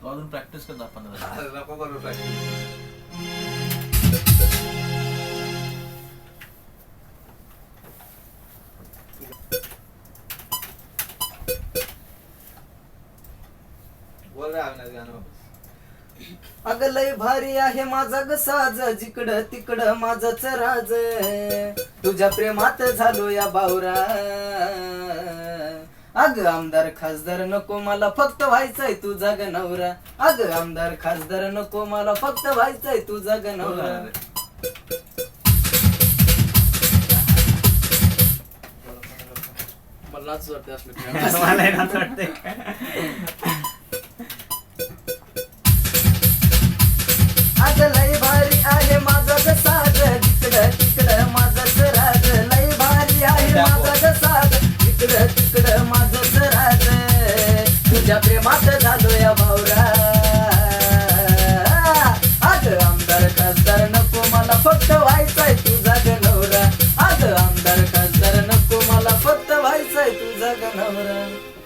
तू अजून प्रॅक्टिस कर दहा पंधरा नको करू प्रॅक्टिस बोल रे अविनाश गाना वापस. अगं लय भारी आहे माझा ग साज जिकडं तिकडं माझच राज. तुझ्या प्रेमात झालो या बावरा. अग आमदार खासदार नको मला फक्त व्हायचंय तुझा ग नवरा. अग आमदार खासदार नको मला फक्त व्हायचंय तुझा ग नवरा. मला नाच वाटते तुझ्या प्रेमात झालो या भावरा आज आमदार खासदार नको मला फक्त व्हायचाय तुझा गणवरा. आज आमदार खासदार नको मला फक्त व्हायचाय तुझा गणवरा.